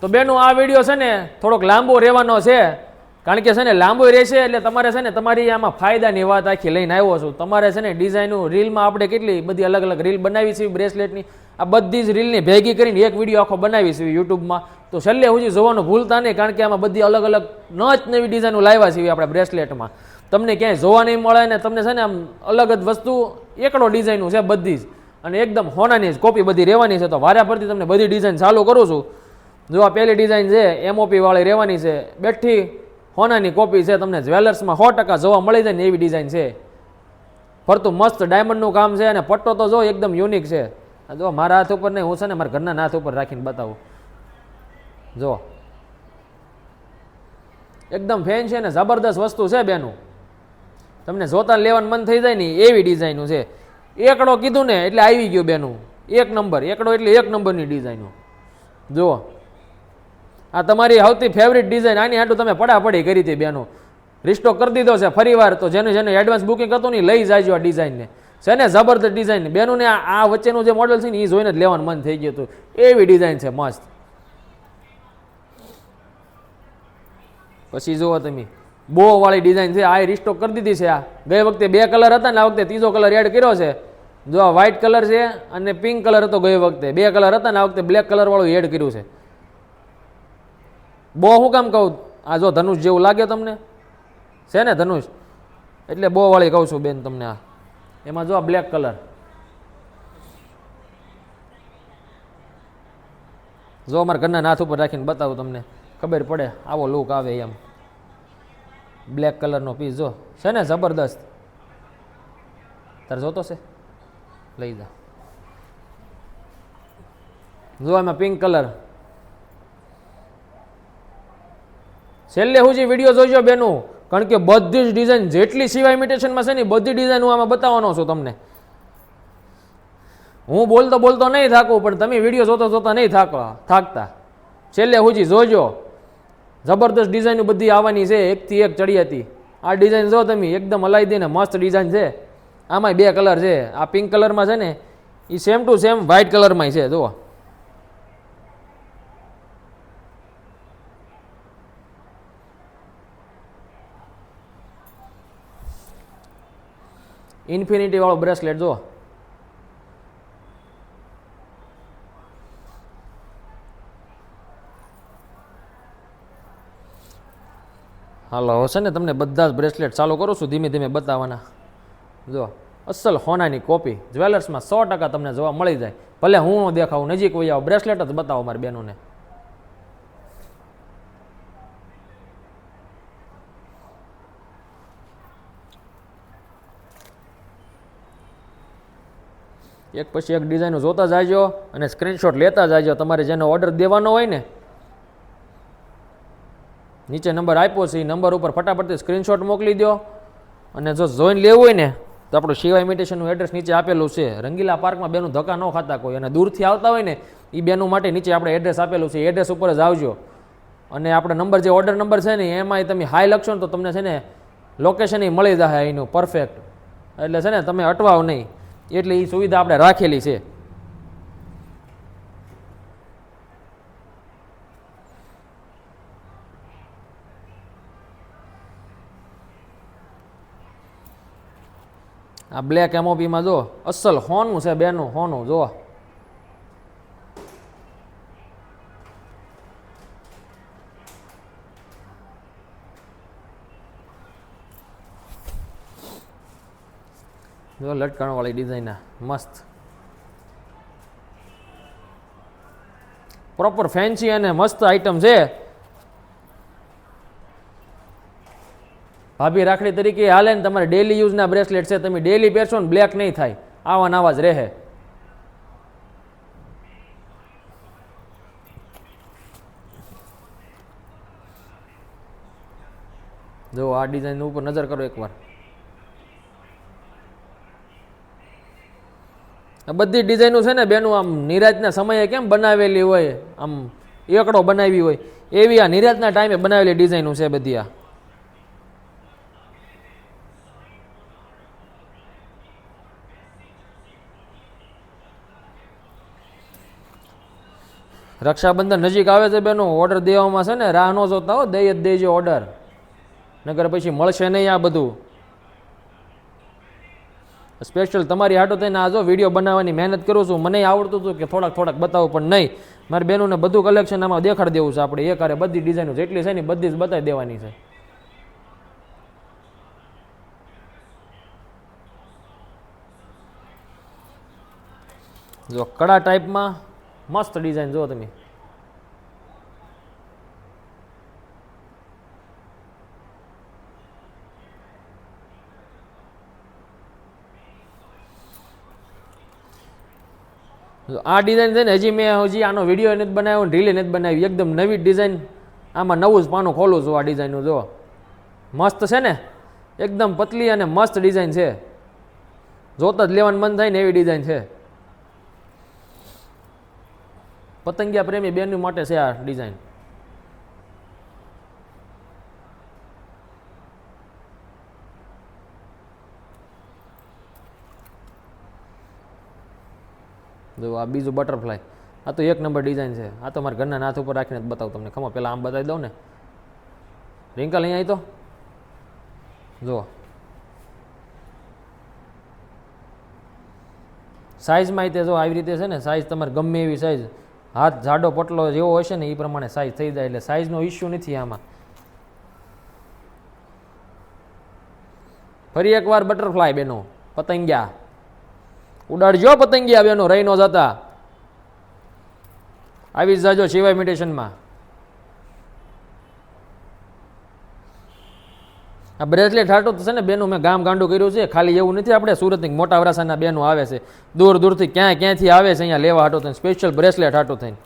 તો બેનો, આ વીડિયો છે ને થોડોક લાંબો રહેવાનો છે. કારણ કે છે ને, લાંબો રહેશે એટલે તમારે છે ને, તમારી આમાં ફાયદાની વાત આખી લઈને આવ્યો છું. તમારે છે ને, ડિઝાઇનનું રીલમાં આપણે કેટલી બધી અલગ અલગ રીલ બનાવી છે, બ્રેસલેટની. આ બધી જ રીલની ભેગી કરીને એક વીડિયો આખો બનાવી છે યુટ્યુબમાં. તો છેલ્લે સુધી જોવાનું ભૂલતા નહીં, કારણ કે આમાં બધી અલગ અલગ ન જ નવી ડિઝાઇનો લાવ્યા છે આપણે બ્રેસલેટમાં. તમને ક્યાંય જોવા નહીં મળે ને તમને છે ને, આમ અલગ જ વસ્તુ, એકડો ડિઝાઇનનું છે બધી જ. અને એકદમ હોનાની જ કોપી બધી રહેવાની છે. તો વાર્યા પરથી તમને બધી ડિઝાઇન ચાલુ કરું છું. જો આ પહેલી ડિઝાઇન છે એમઓપી વાળી રહેવાની છે, બેઠી હોનાની કોપી છે, તમને જ્વેલર્સમાં સો ટકા જોવા મળી જાય ને એવી ડિઝાઇન છે. ફરતું મસ્ત ડાયમંડનું કામ છે અને પટ્ટો તો જો એકદમ યુનિક છે. જો મારા હાથ ઉપર નહીં, હું છે ને મારા ઘરના હાથ ઉપર રાખીને બતાવું. જો. એકદમ ફેન છે ને જબરદસ્ત વસ્તુ છે બેનું. તમને જોતા લેવાનું મન થઈ જાય ને એવી ડિઝાઇનું છે. એકડો કીધું ને એટલે આવી ગયું બેનું. એક નંબર એકડો એટલે એક નંબરની ડિઝાઇનો જુઓ આ તમારી સૌથી ફેવરિટ ડિઝાઇન આની આટલું તમે પડાપડી કરી હતી બેનો. રિસ્ટોક કરી દીધો છે ફરીવાર, તો જેને જેને એડવાન્સ બુકિંગ હતું ને લઈ જાજો આ ડિઝાઇનને છે ને જબરદસ્ત ડિઝાઇન બેનોને આ વચ્ચેનું જે મોડલ છે ને એ જોઈને જ લેવાનું મન થઈ ગયું હતું. એવી ડિઝાઇન છે, મસ્ત. પછી જુઓ તમે બો વાળી ડિઝાઇન છે. આ રિસ્ટોક કરી દીધી છે આ. ગઈ વખતે બે કલર હતા ને, આ વખતે ત્રીજો કલર એડ કર્યો છે. જો આ વ્હાઇટ કલર છે અને પિંક કલર હતો ગઈ વખતે. બે કલર હતા ને, આ વખતે બ્લેક કલર વાળું એડ કર્યું છે. બો હું કામ કહું? આ જો ધનુષ જેવું લાગે તમને? છે ને ધનુષ? એટલે બહુ વાળી કહું છું બેન તમને આ. એમાં જો આ બ્લેક કલર જો અમારા ઘરના નાથ ઉપર રાખીને બતાવું તમને. ખબર પડે, આવો લુક આવે એમ. બ્લેક કલરનો પીસ જો. છે ને જબરદસ્ત. તારે જોતો છે? લઈ જા. જો એમાં પિંક કલર છેલ્લે સુધી વીડિયો જોઈજો બેનું, કારણ કે બધી જ ડિઝાઇન જેટલી સિવાય ઇમિટેશનમાં છે ને બધી ડિઝાઇન હું આમાં બતાવવાનો છું તમને. હું બોલતો બોલતો નહીં થાકું, પણ તમે વીડિયો જોતા જોતા નહીં થાકવા, થાકતા. છેલ્લે હુજી જોજો જબરદસ્ત ડિઝાઇન બધી આવવાની છે, એકથી એક ચડી હતી. આ ડિઝાઇન જો તમે, એકદમ હલાવી દઈને મસ્ત ડિઝાઇન છે. આમાંય બે કલર છે. આ પિંક કલરમાં છે ને એ સેમ ટુ સેમ વ્હાઇટ કલરમાં છે, જુઓ. ઇન્ફિનિટી વાળો બ્રેસલેટ જો હાલો હશે ને તમને બધા જ બ્રેસલેટ ચાલુ કરું છું, ધીમે ધીમે બતાવવાના. જો અસલ હોનાની કોપી જ્વેલર્સમાં સો ટકા તમને જોવા મળી જાય. ભલે હું દેખાવ નજીક વહી આવો બ્રેસલેટ જ બતાવો મારી બહેનોને એક પછી એક ડિઝાઇનો જોતા જાજો અને સ્ક્રીનશોટ લેતા જાજો. તમારે જેનો ઓર્ડર દેવાનો હોય ને, નીચે નંબર આપ્યો છે એ નંબર ઉપર ફટાફટથી સ્ક્રીનશોટ મોકલી દો અને જો જોઈન લેવું હોય ને, તો આપણું શિવા ઇમિટેશનનું એડ્રેસ નીચે આપેલું છે. રંગીલા પાર્કમાં બેનું ધક્કા ન ખાતા કોઈ. અને દૂરથી આવતા હોય ને એ બેનું માટે નીચે આપણે એડ્રેસ આપેલું છે. એડ્રેસ ઉપર જ આવજો. અને આપણે નંબર જે ઓર્ડર નંબર છે ને, એમાંય તમે હાઈ લખશો ને, તો તમને છે ને લોકેશન એ મળી જાય એનું પરફેક્ટ એટલે છે ને, તમે અટવાવ નહીં. એટલે એ સુવિધા આપણે રાખેલી છે. આ બ્લેક એમઓપીમાં જો અસલ હોનું છે બેનું, હોનું જો જો લટકણ વાળી ડિઝાઇન મસ્ત. પ્રોપર ફેન્સી અને મસ્ત આઈટમ છે. ભાભી રાખડી તરીકે હાલે ને તમારે ડેલી યુઝના બ્રેસલેટ છે. તમે ડેલી પહેરશો ને બ્લેક નહીં થાય. આવા નાવા જ રહે. જો આ ડિઝાઇન ઉપર નજર કરો એકવાર. બધી ડિઝાઇનો છે ને બેનું, આમ નિરાજના સમયે કેમ બનાવેલી હોય, આમ એકડો બનાવી હોય, એવી આ નિરાજના ટાઈમે બનાવેલી ડિઝાઇનો છે બધી આ. રક્ષાબંધન નજીક આવે છે બેનો ઓર્ડર દેવામાં છે ને, રાહ ન જોતા હો, દઈ જ દેજો ઓર્ડર નગર પછી મળશે નહીં આ બધું. સ્પેશિયલ તમારી હાટો થઈને આ જો વીડિયો બનાવવાની મહેનત કરું છું, મને આવડતું હતું કે થોડાક થોડાક બતાવું, પણ નહીં. મારી બહેનોને બધું કલેક્શન આમાં દેખાડી દેવું છે આપણે. એક હારે બધી ડિઝાઇનો જેટલી છે ને બધી જ બતાવી દેવાની છે. જો કડા ટાઈપમાં મસ્ત ડિઝાઇન જુઓ તમે. આ ડિઝાઇન છે ને હજી મેં હજી આનો વીડિયો નથી બનાવ્યો રીલે નથી બનાવી. એકદમ નવી ડિઝાઇન આમાં નવું જ પાનું ખોલું છું આ ડિઝાઇનનું જો મસ્ત છે ને? એકદમ પતલી અને મસ્ત ડિઝાઇન છે. જોતા જ લેવાનું મન થાય ને એવી ડિઝાઇન છે. પતંગિયા પ્રેમી બેનની માટે છે આ ડિઝાઇન જો આ બીજું બટરફ્લાય આ તો એક નંબર ડિઝાઇન છે. આ તો મારા ઘરના નાથ ઉપર રાખીને બતાવું તમને. ખમો પહેલાં આમ બતાવી દઉં ને. રિંકલ અહીંયા આવી તો? જુઓ. સાઇઝમાં તે જો આવી રીતે છે ને સાઇઝ તમારે ગમે એવી સાઇઝ હાથ જાડો પટલો જેવો હશે ને, એ પ્રમાણે સાઇઝ થઈ જાય એટલે સાઇઝનો ઇસ્યુ નથી આમાં. ફરી એકવાર બટરફ્લાય બેનો. પતંગિયા. ઉડાડજો પતંગી બેનો રહી ન જતા. આવી જાજો શિવાય ઇમિટેશનમાં આ બ્રેસલેટ હાટો તો છે ને બેનું મેં ગામ ગાંડું કર્યું છે, ખાલી એવું નથી આપણે સુરતની મોટા વરાસાના બેનો આવે છે. દૂર દૂરથી ક્યાં ક્યાંથી આવે છે અહીંયા લેવા હાટો થઈને સ્પેશિયલ બ્રેસલેટ હાટો થઈને.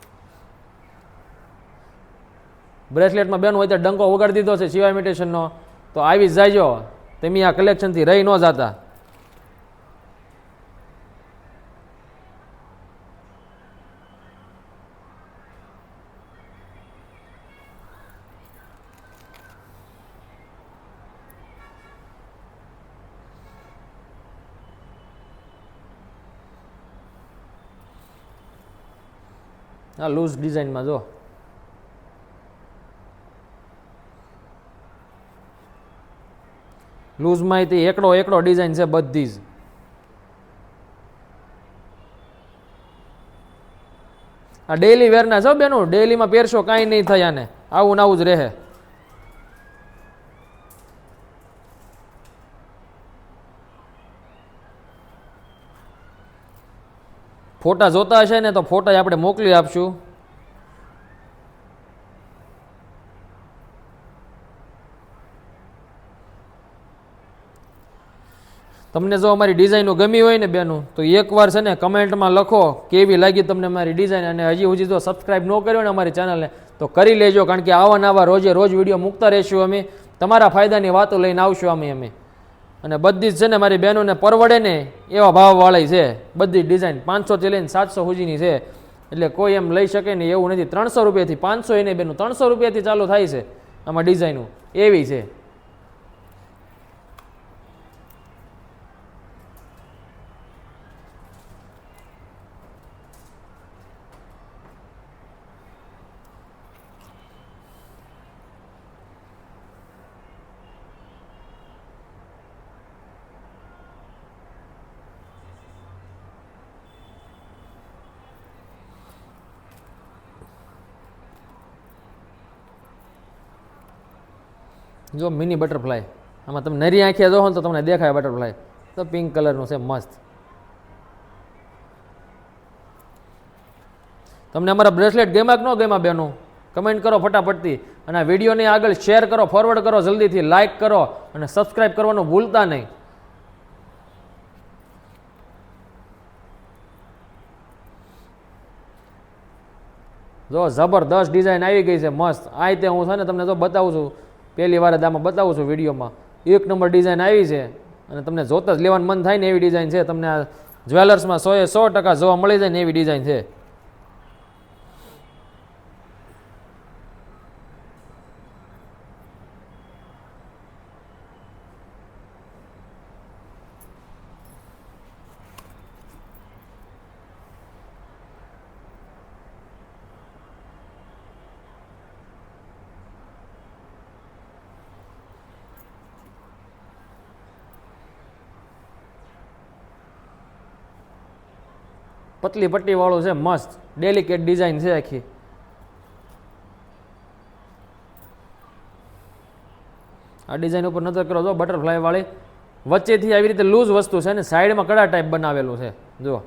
બ્રેસલેટમાં બેનો હોય ડંકો વગાડી દીધો છે શિવાય ઇમિટેશનનો તો આવી જ જાયજો તમે આ કલેક્શનથી રહી ન જાતા. આ લૂઝ ડિઝાઇનમાં જો. લૂઝમાં તે એકડો એકડો ડિઝાઇન છે બધી જ. આ ડેલી વેરના છો બેનું. ડેલીમાં પહેરશો કાંઈ નહીં થાય આને. આવું ને આવું જ રહે. ફોટા જોતા હશે ને તો ફોટા આપણે મોકલી આપશું. તમને જો અમારી ડિઝાઇનો ગમી હોય ને બેનું, તો એકવાર છે ને કમેન્ટમાં લખો કેવી લાગી તમને મારી ડિઝાઇન અને હજી હજી જો સબસ્ક્રાઇબ ન કર્યો ને અમારી ચેનલને તો કરી લેજો કારણ કે આવા નવા રોજે રોજ વીડિયો મૂકતા રહીશું અમે. તમારા ફાયદાની વાતો લઈને આવશું અમે અમે. અને બધી જ છે ને મારી બહેનોને પરવડે ને એવા ભાવવાળી છે. બધી ડિઝાઇન પાંચસોથી લઈને સાતસો સુધીની છે. એટલે કોઈ એમ લઈ શકે ને એવું નથી. ત્રણસો રૂપિયાથી પાંચસો એને બેનું ત્રણસો રૂપિયાથી ચાલુ થાય છે આમાં ડિઝાઇનો એવી છે. જો મિની બટરફ્લાય. આમાં તમે નરી આંખે જોવો ને તો તમને દેખાય બટરફ્લાય. તો પિંક કલરનું છે, મસ્ત. તમને અમારા બ્રેસલેટ ગેમા કે ન ગેમા બેનું? કમેન્ટ કરો ફટાફટથી અને આ વિડીયોને આગળ શેર કરો ફોરવર્ડ કરો જલ્દીથી લાઇક કરો અને સબસ્ક્રાઇબ કરવાનું ભૂલતા નહીં. જો જબરદસ્ત ડિઝાઇન આવી ગઈ છે, મસ્ત. આ રીતે હું છે ને તમને જો બતાવું છું પહેલી વાર આમાં બતાવું છું વિડીયોમાં. એક નંબર ડિઝાઇન આવી છે અને તમને જોતા જ લેવાનું મન થાય ને એવી ડિઝાઇન છે. તમને આ જ્વેલર્સમાં એ સો ટકા જોવા મળી જાય ને એવી ડિઝાઇન છે. પતલી પટ્ટીવાળું છે, મસ્ત. ડેલિકેટ ડિઝાઇન છે આખી. આ ડિઝાઇન ઉપર નજર કરો જો બટરફ્લાયવાળી વચ્ચેથી આવી રીતે લૂઝ વસ્તુ છે અને સાઈડમાં કડા ટાઈપ બનાવેલું છે. જુઓ.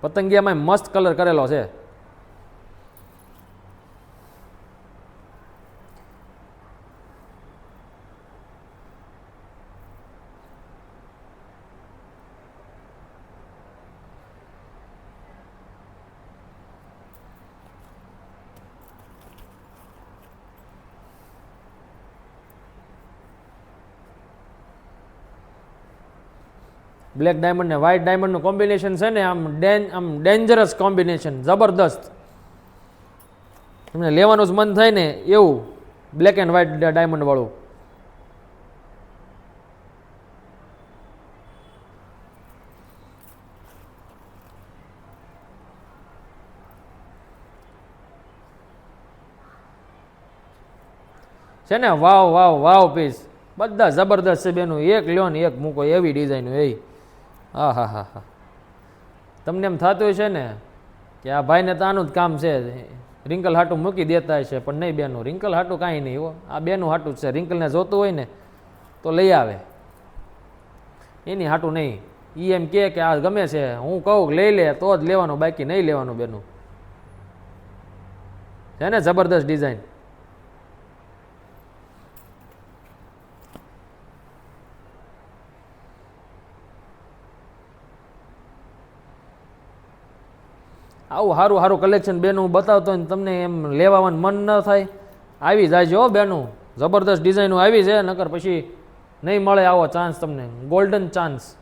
પતંગિયામાં મસ્ત કલર કરેલો છે. બ્લેક ડાયમંડ ને વ્હાઇટ ડાયમંડનું કોમ્બિનેશન છે ને, આમ ડેન, આમ ડેન્જરસ કોમ્બિનેશન જબરદસ્ત. તમને લેવાનું જ મન થાય ને એવું બ્લેક એન્ડ વ્હાઇટ ડાયમંડ વાળું. છે ને? વાવ વાવ વાવ પીસ બધા જબરદસ્ત છે બેનું. એક લ્યો ને એક મૂકો, એવી ડિઝાઇન એ હા હા હા હા. તમને એમ થતું છે ને કે આ ભાઈને તો આનું જ કામ છે, રિંકલ હાટું મૂકી દેતા હશે, પણ નહીં બેનું. રિંકલ હાટું કાંઈ નહીં હો. આ બેનું હાટું જ છે. રિંકલને જોતું હોય ને તો લઈ આવે. એની હાટું નહીં. એ એમ કહે કે આ ગમે છે. હું કહું લઈ લે, તો જ લેવાનું, બાકી નહીં લેવાનું બેનું. છે ને? જબરદસ્ત ડિઝાઇન. આવું સારું સારું કલેક્શન બેનું બતાવતો ને તમને એમ લેવાનું મન ન થાય. આવી જાય હો બેનું. જબરદસ્ત ડિઝાઇનો આવી છે, નકર પછી નહીં મળે આવો ચાન્સ તમને. ગોલ્ડન ચાન્સ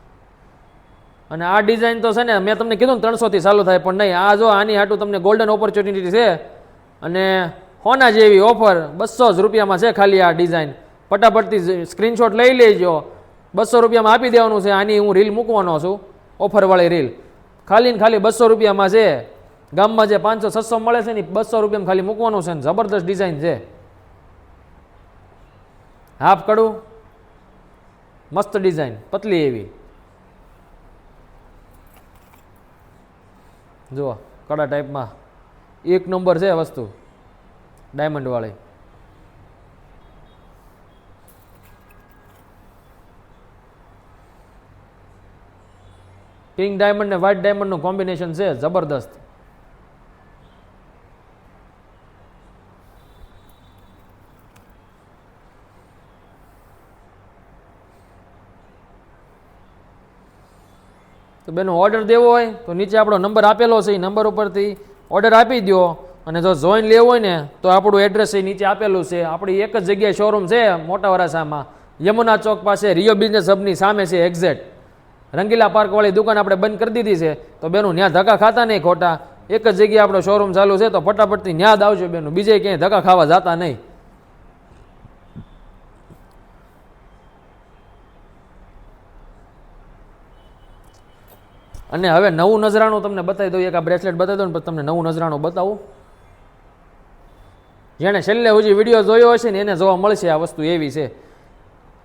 અને આ ડિઝાઇન તો છે ને, મેં તમને કીધું ને ત્રણસોથી ચાલુ થાય, પણ નહીં. આ જો આની હાટું તમને ગોલ્ડન ઓપોર્ચ્યુનિટી છે, અને હોના જેવી ઓફર બસો જ રૂપિયામાં છે ખાલી આ ડિઝાઇન ફટાફટથી સ્ક્રીનશોટ લઈ લેજો. બસો રૂપિયામાં આપી દેવાનું છે, આની હું રીલ મૂકવાનો છું ઓફરવાળી રીલ ખાલી ને ખાલી બસો રૂપિયામાં છે. ગામમાં જે પાંચસો, છસો મળે છે ને બસો રૂપિયામાં ખાલી મૂકવાનું છે ને જબરદસ્ત ડિઝાઇન છે. હાફ કડું મસ્ત ડિઝાઇન પતલી એવી. જુઓ, કડા ટાઈપમાં એક નંબર છે વસ્તુ. ડાયમંડવાળી પિંક ડાયમંડ ને વ્હાઇટ ડાયમંડનું કોમ્બિનેશન છે, જબરદસ્ત. તો બેનો ઓર્ડર દેવો હોય તો નીચે આપણો નંબર આપેલો છે એ નંબર ઉપરથી ઓર્ડર આપી દો અને જો જોઈન લેવું હોય ને, તો આપણું એડ્રેસ એ નીચે આપેલું છે. આપણી એક જ જગ્યાએ શોરૂમ છે મોટા વરાસામાં યમુના ચોક પાસે રિયો બિઝનેસ હબની સામે છે એક્ઝેક્ટ રંગીલા પાર્કવાળી દુકાન આપણે બંધ કરી દીધી છે. તો બેનું ત્યાં ધક્કા ખાતા નહીં ખોટા. એક જ જગ્યાએ આપણો શોરૂમ ચાલુ છે, તો ફટાફટથી ત્યાં જ આવજો બેનું. બીજે ક્યાંય ધક્કા ખાવા જતા નહીં. અને હવે નવું નજરાણું તમને બતાવી દઉં, એક આ બ્રેસલેટ બતાવી દઉં ને તમને નવું નજરાણું બતાવું. જેણે છેલ્લે હજી વીડિયો જોયો હશે ને એને જોવા મળશે આ વસ્તુ એવી છે.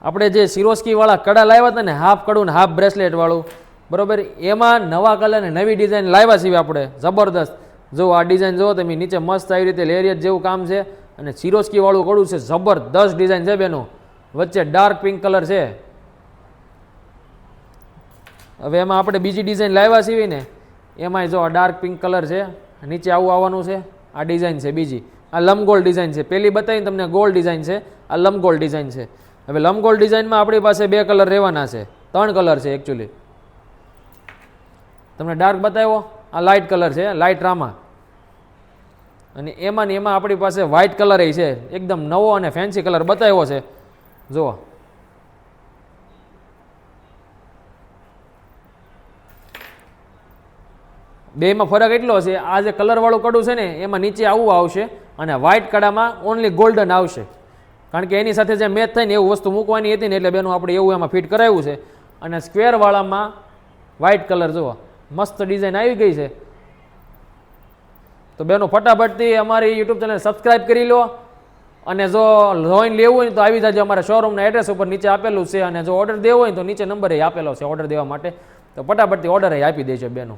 આપણે જે સિરોસ્કીવાળા કડા લાવ્યા હતા ને હાફ કડું ને હાફ બ્રેસલેટવાળું, બરાબર? એમાં નવા કલર ને નવી ડિઝાઇન લાવ્યા છીએ આપણે, જબરદસ્ત. જો આ ડિઝાઇન જુઓ તમે નીચે મસ્ત આવી રીતે લેરિયટ જેવું કામ છે. અને સિરોસ્કીવાળું કડું છે, જબરદસ્ત ડિઝાઇન છે બેનું. વચ્ચે ડાર્ક પિંક કલર છે. હવે એમાં આપણે બીજી ડિઝાઇન લાવ્યા છીએ ને એમાંય જો ડાર્ક પિંક કલર છે, નીચે આવું આવવાનું છે, આ ડિઝાઇન છે બીજી. આ લંબગોળ ડિઝાઇન છે. પહેલી બતાવીને તમને ગોલ્ડ ડિઝાઇન છે, આ લંબગોળ ડિઝાઇન છે. હવે લંબગોળ ડિઝાઇનમાં આપણી પાસે બે કલર રહેવાના છે. ત્રણ કલર છે એકચ્યુઅલી તમને ડાર્ક બતાવ્યો? આ લાઇટ કલર છે લાઇટ રામા. અને એમાં ને એમાં આપણી પાસે વ્હાઇટ કલર એ છે. એકદમ નવો અને ફેન્સી કલર બતાવ્યો છે. જુઓ. બેમાં ફરક એટલો છે, આ જે કલરવાળું કડું છે ને, એમાં નીચે આવું આવશે અને વ્હાઇટ કડામાં ઓનલી ગોલ્ડન આવશે. કારણ કે એની સાથે જે મેચ થઈને એવું વસ્તુ મૂકવાની હતી ને એટલે બેનું આપણે એવું એમાં ફિટ કરાવ્યું છે. અને સ્ક્વેરવાળામાં વ્હાઇટ કલર જુઓ, મસ્ત ડિઝાઇન આવી ગઈ છે. તો બેનો ફટાફટથી અમારી યુટ્યુબ ચેનલ સબસ્ક્રાઇબ કરી લો અને જો જોઈન લેવું હોય તો આવી જાજો અમારા શોરૂમના એડ્રેસ ઉપર નીચે આપેલું છે અને જો ઓર્ડર દેવો હોય તો નીચે નંબર આપેલો છે ઓર્ડર દેવા માટે. તો ફટાફટથી ઓર્ડર આપી દેજો બેનો.